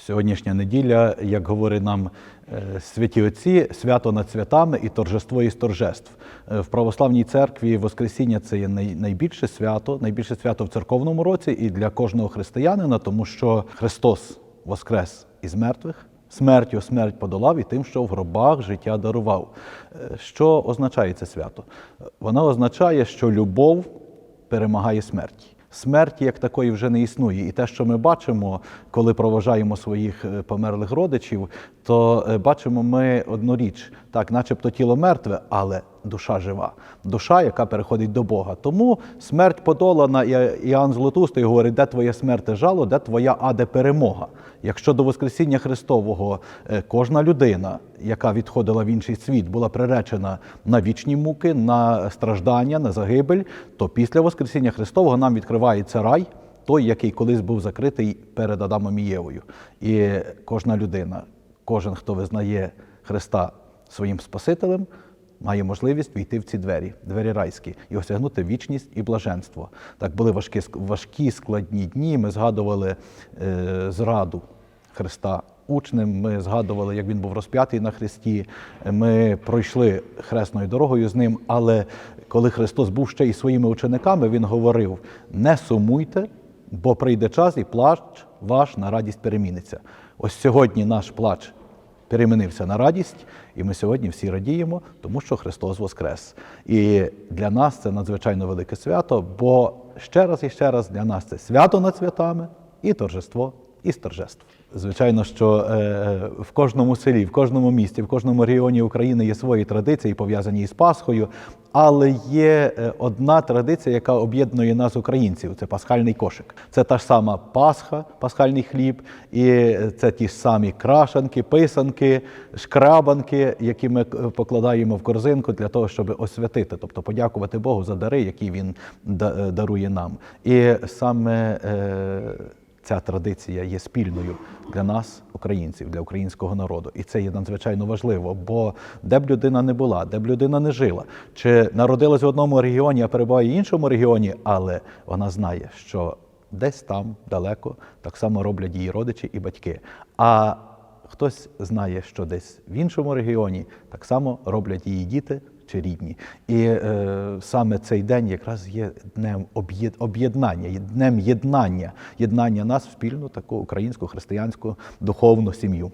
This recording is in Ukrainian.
Сьогоднішня неділя, як говорить нам е, святі отці, свято над святами і торжество із торжеств. Е, В православній церкві Воскресіння це є найбільше свято, найбільше свято в церковному році і для кожного християнина, тому що Христос воскрес із мертвих, смертю смерть подолав і тим, що в гробах життя дарував. Е, Що означає це свято? Воно означає, що любов перемагає смерть. Смерті як такої вже не існує. І те, що ми бачимо, коли проважаємо своїх е, померлих родичів, то е, бачимо ми одну річ, так, начебто тіло мертве, але душа жива, душа, яка переходить до Бога. Тому смерть подолана, і Іоанн Златустий говорить, де твоє смерте жало, де твоя аде перемога. Якщо до Воскресіння Христового е, кожна людина, яка відходила в інший світ, була приречена на вічні муки, на страждання, на загибель, то після Воскресіння Христового нам відкривається рай, той, який колись був закритий перед Адамом і Євою. І кожна людина, кожен, хто визнає Христа своїм Спасителем, має можливість війти в ці двері, двері райські, і осягнути вічність і блаженство. Так були важкі, важкі складні дні. Ми згадували е, зраду Христа учнем. Ми згадували, як він був розп'ятий на Христі. Ми пройшли хресною дорогою з ним. Але коли Христос був ще і своїми учениками, він говорив: не сумуйте, бо прийде час, і плач ваш на радість переміниться. Ось сьогодні наш плач перемінився на радість, і ми сьогодні всі радіємо, тому що Христос Воскрес. І для нас це надзвичайно велике свято, бо ще раз і ще раз для нас це свято над святами і торжество із торжеств. Звичайно, що е, в кожному селі, в кожному місті, в кожному регіоні України є свої традиції, пов'язані із Пасхою, але є е, одна традиція, яка об'єднує нас, українців. Це пасхальний кошик. Це та ж сама Пасха, пасхальний хліб, і це ті ж самі крашанки, писанки, шкрабанки, які ми е, покладаємо в корзинку для того, щоб освятити, тобто подякувати Богу за дари, які Він е, дарує нам. І саме е, ця традиція є спільною для нас, українців, для українського народу. І це є надзвичайно важливо, бо де б людина не була, де б людина не жила, чи народилась в одному регіоні, а перебуває в іншому регіоні, але вона знає, що десь там далеко так само роблять її родичі і батьки. А хтось знає, що десь в іншому регіоні так само роблять її діти чи рідні. І е, саме цей день якраз є днем об'єд- об'єднання, днем єднання, єднання нас в спільну таку українську християнську духовну сім'ю.